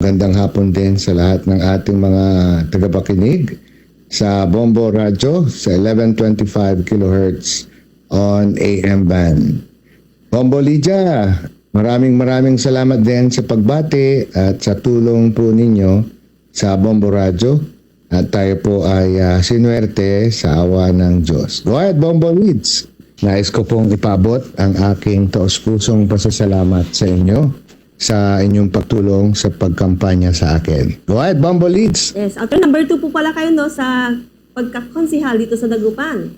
Magandang hapon din sa lahat ng ating mga tagapakinig sa Bombo Radio sa 1125 kHz on AM band. Bombo Lydia, maraming maraming salamat din sa pagbati at sa tulong po ninyo sa Bombo Radio. At tayo po ay uh, sinuwerte sa awa ng Diyos. Go ahead, Bombo Leads. Nais ko pong ipabot ang aking taos-pusong pasasalamat sa inyo sa inyong pagtulong sa pagkampanya sa akin. Go ahead, Bombo Leads. Yes, after number 2 po pala kayo no sa pagkakonsihal dito sa Dagupan.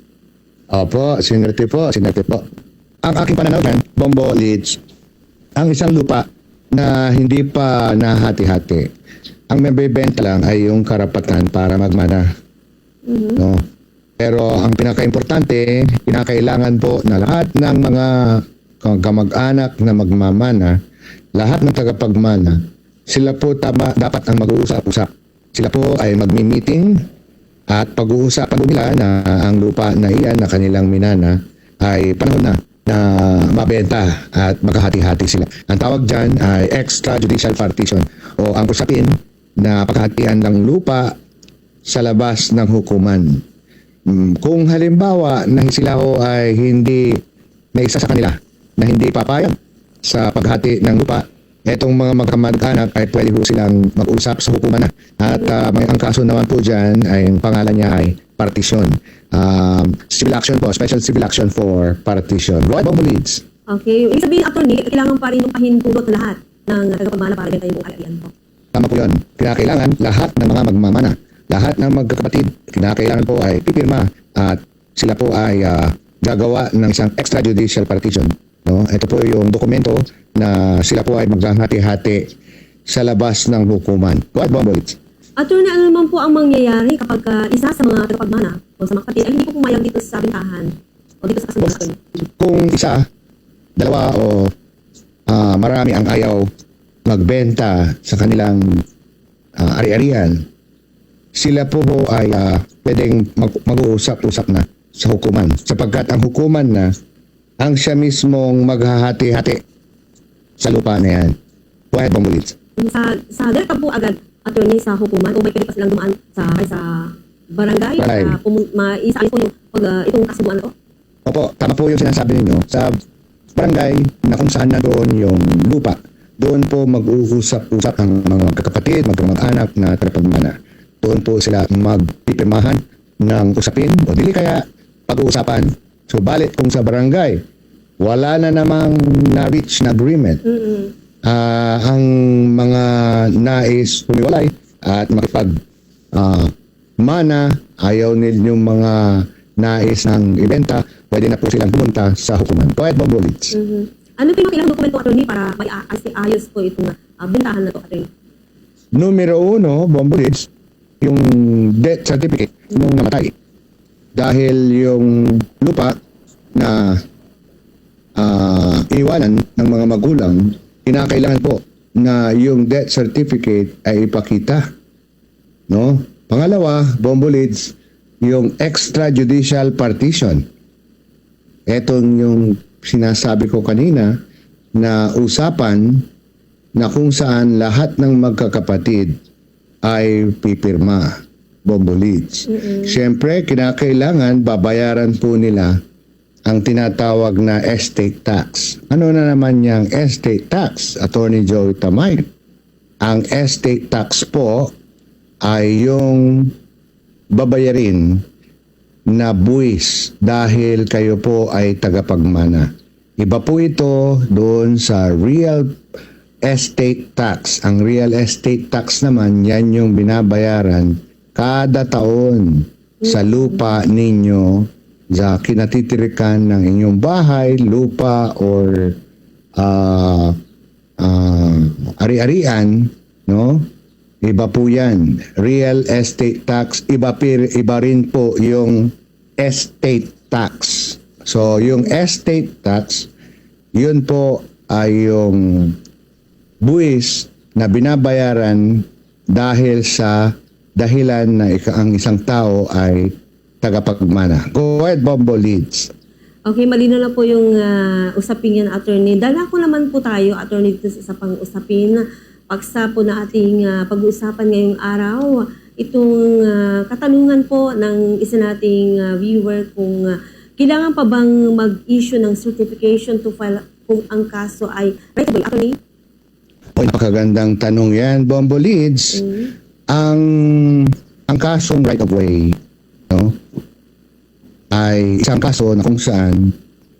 Opo, sinerte po, sinerte po. Ang aking pananaw dyan, Bombo Leads, ang isang lupa na hindi pa nahati-hati, ang mabibenta lang ay yung karapatan para magmana. No? Pero ang pinaka-importante, pinakailangan po na lahat ng mga kamag-anak na magmamana, lahat ng tagapagmana, sila po tama, dapat ang mag-uusap-usap. Sila po ay magmi-meeting at pag-uusapan nila na ang lupa na iyan na kanilang minana ay panahon na na mabenta at magkahati-hati sila. Ang tawag dyan ay extrajudicial partition o ang usapin na paghatian ng lupa sa labas ng hukuman. Mm, Kung halimbawa na sila ay hindi may isa sa kanila na hindi papayag sa paghati ng lupa, etong mga magkamag-anak ay pwede ho silang mag-usap sa hukuman na. At ah, may ang kaso naman po dyan ay ang pangalan niya ay partition. Um, civil action po, special civil action for partition. Bombo Leads. Okay, ibig sabihin attorney, kailangan pa rin yung pahintulot lahat ng tagapagmana para benta yung buong alarian po. Tama po yun. Kinakailangan lahat ng mga magmamana, lahat ng magkakapatid, kinakailangan po ay pipirma at sila po ay ah, gagawa ng isang extrajudicial partition. No? Ito po yung dokumento na sila po ay maghahati-hati sa labas ng hukuman. Go ahead, Bombo Leads. Attorney, ano naman po ang mangyayari kapag ah, isa sa mga tagapagmana o sa mga kapatid ay hindi po pumayag dito sa bentahan o dito sa kasunduan? Kung isa, dalawa o ah, marami ang ayaw magbenta sa kanilang ah, ari-arian, sila po po ay ah, pwedeng mag- mag-uusap-usap na sa hukuman. Sapagkat ang hukuman na ang siya mismong maghahati-hati sa lupa na yan. Go ahead, Bombolits. Sa, sa direkta po agad, attorney, sa hukuman o may pwede pa silang dumaan sa, sa barangay, Barangay. sa pumun- po yung pag, ah, itong kasunduan na to? Opo, tama po yung sinasabi ninyo. Sa barangay na kung saan na doon yung lupa, doon po mag-uusap-usap ang mga magkakapatid, magkamag-anak na tarapagmana. Doon po sila magpipirmahan ng usapin o dili kaya pag-uusapan. Subalit kung sa barangay, wala na namang na-reach na agreement, Mm-mm. Ah, ang mga nais humiwalay at makipag ah, mana, ayaw ninyong mga nais ng ibenta, pwede na po silang pumunta sa hukuman. Go ahead, Bob Bullets. Mhm. Ano po yung kailangang dokumento, attorney, para may ayos po itong ah, bentahan na to, attorney? Numero uno, Bob Bullets, yung death certificate nung namatay. Dahil yung lupa na ah, iwanan ng mga magulang, kinakailangan po na yung death certificate ay ipakita. No? Pangalawa, Bombo Leads, yung extrajudicial partition. Etong yung sinasabi ko kanina na usapan na kung saan lahat ng magkakapatid ay pipirma. Bombo Leads. Siyempre, kinakailangan babayaran po nila ang tinatawag na estate tax. Ano na naman yung estate tax, Attorney Joey Tamay? Ang estate tax po ay yung babayarin na buwis dahil kayo po ay tagapagmana. Iba po ito doon sa real estate tax. Ang real estate tax naman, yan yung binabayaran kada taon sa lupa ninyo sa kinatitirikan ng inyong bahay, lupa, or ah ah, ari-arian, no? Iba po yan. Real estate tax, iba, iba rin po yung estate tax. So, yung estate tax, yun po ay yung buwis na binabayaran dahil sa dahilan na ang isang tao ay tagapagmana. Go ahead, Bombo Leads. Okay, malino na po yung ah, usapin yan, attorney. Dala ko naman po tayo, attorney, dito sa pang usapin paksa po na ating ah, pag-uusapan ngayong araw. Itong ah, katanungan po ng isa nating ah, viewer kung ah, kailangan pa bang mag-issue ng certification to file kung ang kaso ay right away, attorney? O, napakagandang tanong yan, Bombo Leads. Mm. Ang ang kasong right of way, no? Ay isang kaso na kung saan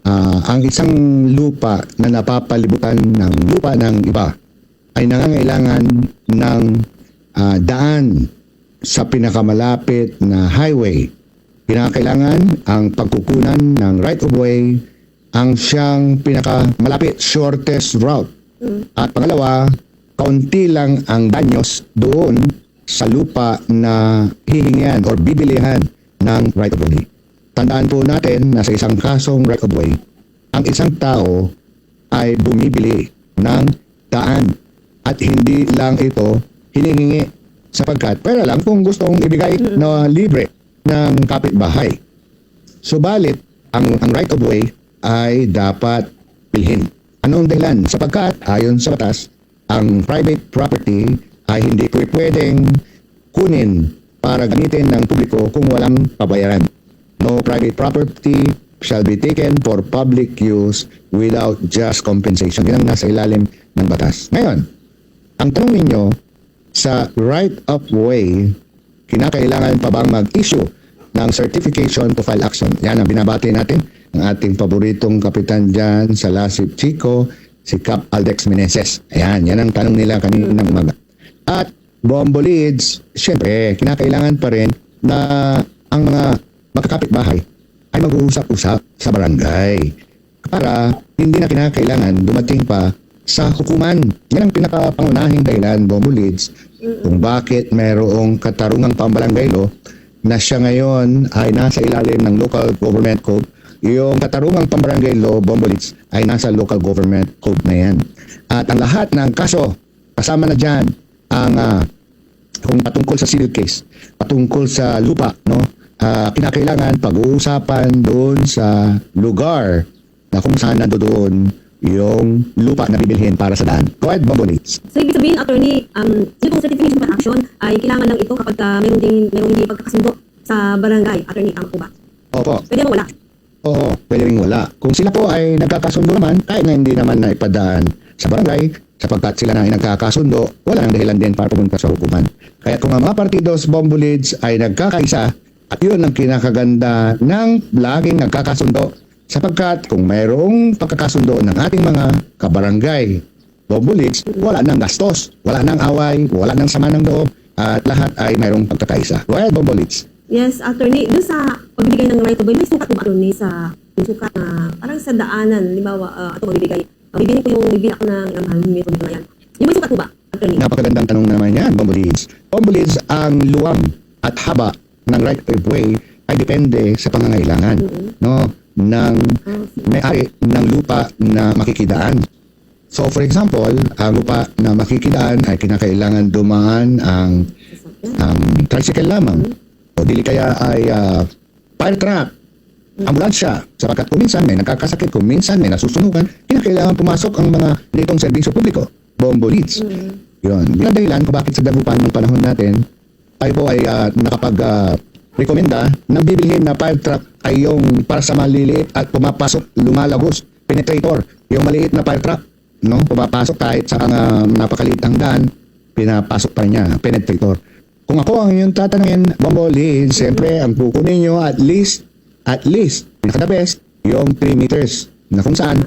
ah, ang isang lupa na napapalibutan ng lupa ng iba ay nangangailangan ng ah, daan sa pinakamalapit na highway. Kinakailangan ang pagkukunan ng right of way ang siyang pinakamalapit, shortest route. At pangalawa, kaunti lang ang danyos doon sa lupa na hihingian or bibilihan ng right of way. Tandaan po natin na sa isang kasong right of way, ang isang tao ay bumibili ng daan at hindi lang ito hinihingi sapagkat pera lang kung gustong ibigay na libre ng kapitbahay. Subalit, ang, ang right of way ay dapat bilhin. Anong dahilan? Sapagkat ayon sa batas, ang private property ay hindi po pwedeng kunin para gamitin ng publiko kung walang pabayaran. Private property shall be taken for public use without just compensation. Yan ang nasa ilalim ng batas. Ngayon, ang tanong ninyo, sa right of way, kinakailangan pa bang mag-issue ng certification to file action? Yan ang binabati natin ng ating paboritong kapitan dyan sa Lasip Chico, si Cap Aldex Meneses. Ayan, yan ang tanong nila kanina ng umaga. At Bombo Leads, syempre, kinakailangan pa rin na ang mga magkakapit-bahay ay mag-uusap-usap sa barangay para hindi na kinakailangan dumating pa sa hukuman. Yan ang pinakapangunahing dahilan, Bombo Leads, kung bakit mayroong katarungang pambarangay law na siya ngayon ay nasa ilalim ng local government code. Yung katarungang pambarangay law, Leads, ay nasa local government code na yan. At ang lahat ng kaso, kasama na dyan ang ah, kung patungkol sa civil case, patungkol sa lupa, no? Ah, kinakailangan pag-uusapan doon sa lugar na kung saan nandoon yung lupa na bibilhin para sa daan. Go ahead, Bombo Leads. So, ibig sabihin, attorney, um, yung pong certification of action ay kailangan lang ito kapag uh, mayroong, din, mayroong hindi pagkakasundo sa barangay. Attorney, tama po ba? Opo. Pwede mo wala. Oo, pwede rin wala. Kung sila po ay nagkakasundo naman, kahit na hindi naman na ipadaan sa barangay, sapagkat sila na ay nagkakasundo, wala nang dahilan din para pumunta sa hukuman. Kaya kung ang mga partidos, bombo leads ay nagkakaisa, at yun ang kinakaganda ng laging nagkakasundo. Sapagkat kung mayroong pagkakasundo ng ating mga kabarangay, bombo leads, wala nang gastos, wala nang away, wala nang sama ng loob, at lahat ay mayroong pagkakaisa. Go ahead, bombo leads. Yes, attorney, doon sa pagbibigay ng right of way, may sukat ba, attorney, sa sukat na parang sa daanan, limbawa, uh, ito magbibigay. Uh, bibili ko yung bibili ako ng ilang mahal metro na yan. Yung may sukat po ba, attorney? Napakagandang tanong naman yan. Bombo Leads, ang luwam at haba ng right of way ay depende sa pangangailangan no ng may-ari ng lupa na makikidaan. So for example, ang lupa na makikidaan ay kinakailangan dumaan ang ang tricycle lamang. O dili kaya ay ah, fire truck, ambulansya, sapagkat kung minsan may nagkakasakit, kung minsan may nasusunugan, kinakailangan pumasok ang mga nitong serbisyo publiko, bombo leads. Yun. Yun ang dahilan kung bakit sa dagupan ng panahon natin, tayo po ay ah, nakapag ah, rekomenda na bibilhin na fire truck ay yung para sa maliliit at pumapasok lumalagos, penetrator, yung maliit na fire truck, no? Pumapasok kahit sa uh, napakaliit ang daan, pinapasok pa niya, penetrator. Kung ako ang inyong tatanungin, bombo lead, siyempre ang kukunin nyo at least, at least, pinaka the best, yung 3 meters na kung saan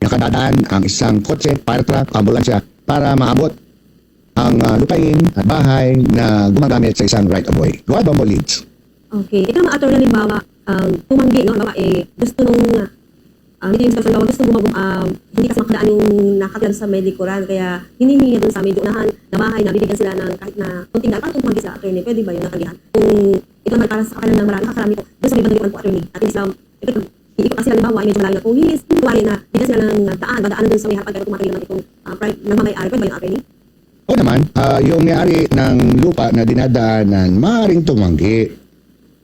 nakadadaan ang isang kotse, fire truck, ambulansya para maabot ang ah, lupain at bahay na gumagamit sa isang right of way. Go ahead, bombo leads. Okay. Ikaw mga attorney, halimbawa, um, tumanggi, no? Halimbawa, eh, gusto nung, uh, dito yung halimbawa, gusto gumagum, um, hindi kasi makadaan yung nakatira sa medikuran, kaya hinihingi doon sa medyo unahan na bahay na bibigyan sila ng kahit na kunting daan. Paano kung tumanggi sa attorney? Pwede ba yun nakalihan? Kung ito naman para sa kanila ng marami, nakakarami ko, doon sa may bandalipan po attorney. At hindi sila, ito, iikot kasi halimbawa, ay medyo malayo na kung hilis, na bigyan sila ng daan, dadaanan doon sa may harapan, kaya tumatali naman itong uh, private, nagmamayari, pwede ba yung attorney? O naman, ah, yung may-ari ng lupa na dinadaanan, maaaring tumanggi.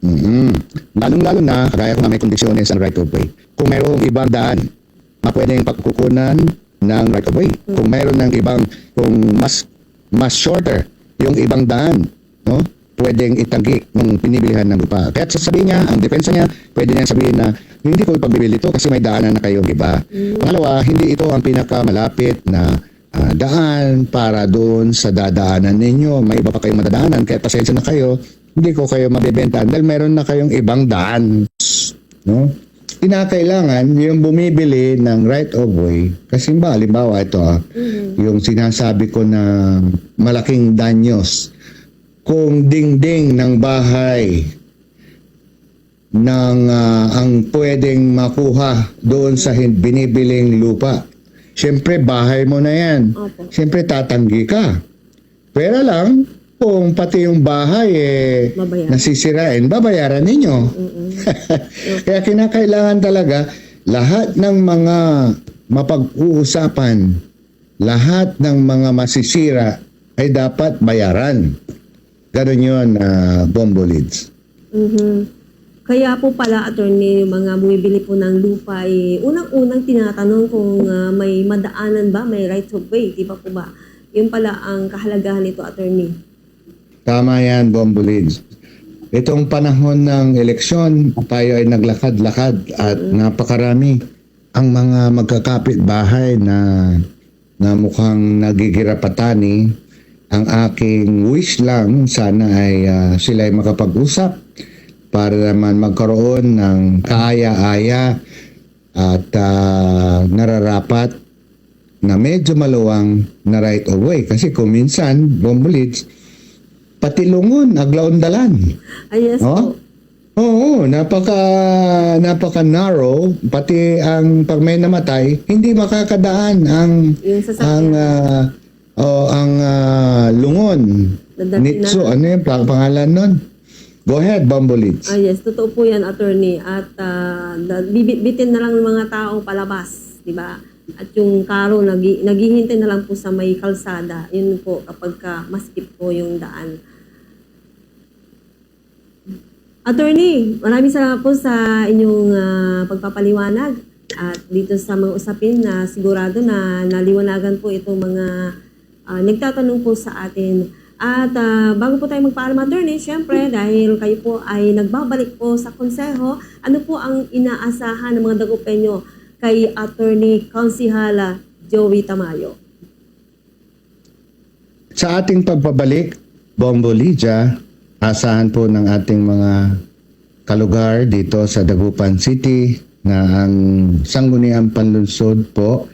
mm Lalong-lalo na, kagaya kung may kondisyones ang right of way. Kung mayroong ibang daan, na pwedeng pagkukunan ng right of way. Kung mayroon ng ibang, kung mas mas shorter yung ibang daan, no? Pwedeng itanggi ng pinibilihan ng lupa. Kaya sasabihin niya, ang depensa niya, pwede niya sabihin na hindi ko ipagbibili ito kasi may daanan na kayong iba. Pangalawa, hindi ito ang pinakamalapit na ah, daan para doon sa dadaanan ninyo. May iba pa kayong madadaanan, kaya pasensya na kayo, hindi ko kayo mabibenta dahil meron na kayong ibang daan. No? Kinakailangan yung bumibili ng right of way, kasi ba, halimbawa ito ah, yung sinasabi ko na malaking danyos, kung dingding ng bahay ng ah, ang pwedeng makuha doon sa binibiling lupa. Siyempre, bahay mo na yan. Opo. Siyempre, tatanggi ka. Pero lang, kung pati yung bahay eh, Babayaran. nasisirain, babayaran ninyo. Kaya kinakailangan talaga lahat ng mga mapag-uusapan, lahat ng mga masisira ay dapat bayaran. Ganon yun, uh, Bombo Leads. Mhm. Kaya po pala, attorney, yung mga bumibili po ng lupa, eh, unang-unang tinatanong kung ah, may madaanan ba, may right of way, di ba po ba? Yun pala ang kahalagahan nito, attorney. Tama yan, Bombo Leads. Itong panahon ng eleksyon, tayo ay naglakad-lakad at napakarami ang mga magkakapit bahay na na mukhang nagigirapatani. Ang aking wish lang sana ay ah, sila ay makapag-usap para naman magkaroon ng kaaya-aya at ah, nararapat na medyo maluwang na right of way. Kasi kung minsan, Bombolits, pati lungon, aglaon-dalan. Ay, yes Oh? po. Oo, napaka napaka narrow pati ang pag may namatay hindi makakadaan ang ang ah, oh, ang ah, lungon. Nitso, ano yung pang- pangalan nun? Go ahead, Bumbolits. Ah, yes, totoo po yan, attorney. At ah, da- bibit-bitin na lang ng mga tao palabas, di ba? At yung karo, nagi, naghihintay na lang po sa may kalsada. Yun po, kapag ka maskip po yung daan. Attorney, maraming salamat po sa inyong ah, pagpapaliwanag. At dito sa mga usapin na sigurado na naliwanagan po itong mga ah, nagtatanong po sa atin. At ah, bago po tayo magpaalam, attorney, syempre, dahil kayo po ay nagbabalik po sa konseho, ano po ang inaasahan ng mga dagupenyo kay attorney Konsihala Joey Tamayo? Sa ating pagpabalik, Bombo Lydia, asahan po ng ating mga kalugar dito sa Dagupan City na ang sangguniang panlunsod po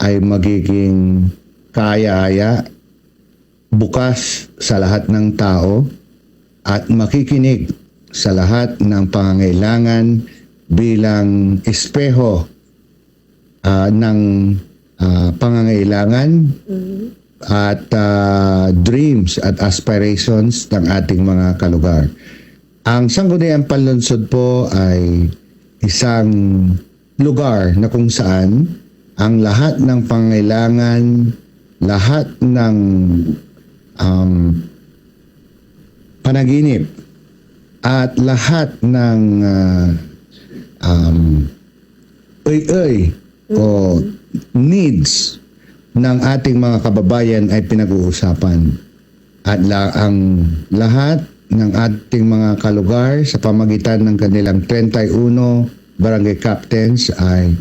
ay magiging kaaya-aya, bukas sa lahat ng tao at makikinig sa lahat ng pangangailangan bilang espeho ah, ng ah, pangangailangan Mhm. at ah, dreams at aspirations ng ating mga kalugar. Ang Sangguniang Panlunsod po ay isang lugar na kung saan ang lahat ng pangailangan, lahat ng um, panaginip at lahat ng ah, um, uy-uy o needs ng ating mga kababayan ay pinag-uusapan. At la- ang lahat ng ating mga kalugar sa pamagitan ng kanilang 31 barangay captains ay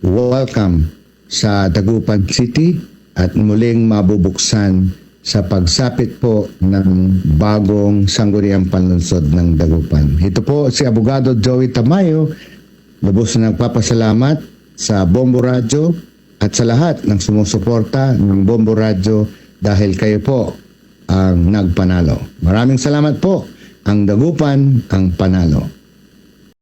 welcome sa Dagupan City at muling mabubuksan sa pagsapit po ng bagong sangguniang panlunsod ng Dagupan. Ito po si Abogado Joey Tamayo, lubos na nagpapasalamat sa Bombo Radyo at sa lahat ng sumusuporta ng Bombo Radyo dahil kayo po ang nagpanalo. Maraming salamat po. Ang Dagupan ang panalo.